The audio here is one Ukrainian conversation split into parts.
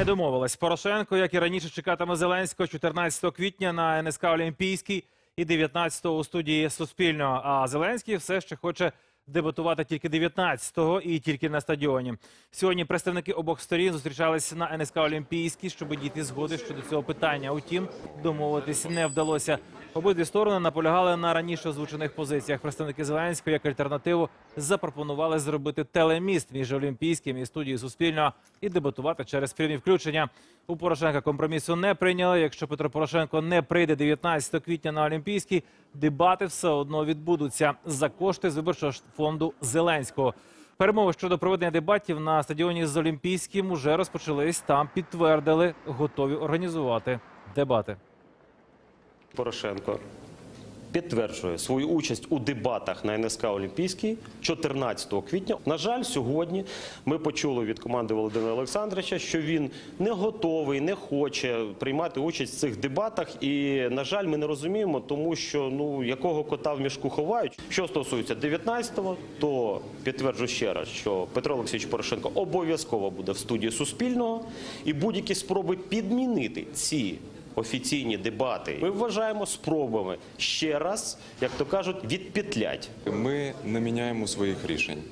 Не домовились. Порошенко, як і раніше, чекатиме Зеленського 14 квітня на НСК Олімпійський і 19-го у студії Суспільного. А Зеленський все ще хоче дебатувати тільки 19-го і тільки на стадіоні. Сьогодні представники обох сторін зустрічалися на НСК Олімпійській, щоб дійти згоди щодо цього питання. Утім, домовитись не вдалося. Обидві сторони наполягали на раніше озвучених позиціях. Представники Зеленського як альтернативу запропонували зробити телеміст між Олімпійським і студією Суспільного і дебатувати через прямі включення. У Порошенка компромісу не прийняли. Якщо Петро Порошенко не прийде 19 квітня на Олімпійський, дебати все одно відбудуться за кошти з виборчого фонду Зеленського. Перемови щодо проведення дебатів на стадіоні з Олімпійським уже розпочались. Там підтвердили, готові організувати дебати. Порошенко підтверджує свою участь у дебатах на НСК Олімпійський 14 квітня. На жаль, сьогодні ми почули від команди Володимира Олександровича, що він не готовий, не хоче приймати участь в цих дебатах. І на жаль, ми не розуміємо, тому що ну якого кота в мішку ховають. Що стосується 19-го, то підтверджую ще раз, що Петро Олексійович Порошенко обов'язково буде в студії Суспільного, і будь-які спроби підмінити ці офіційні дебати. Ми вважаємо спробами ще раз, як то кажуть, відпетлять. Ми не міняємо своїх рішень.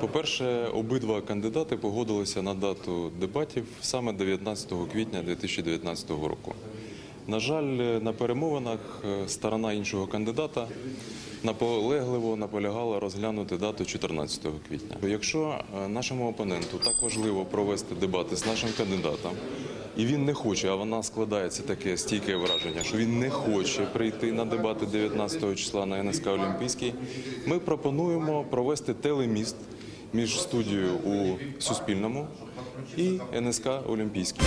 По-перше, обидва кандидати погодилися на дату дебатів саме 19 квітня 2019 року. На жаль, на перемовинах е, сторона іншого кандидата наполегливо наполягала розглянути дату 14 квітня. Якщо е, нашому опоненту так важливо провести дебати з нашим кандидатом, і він не хоче, а вона складається таке стійке враження, що він не хоче прийти на дебати 19 числа на НСК Олімпійський. Ми пропонуємо провести телеміст між студією у Суспільному і НСК Олімпійський.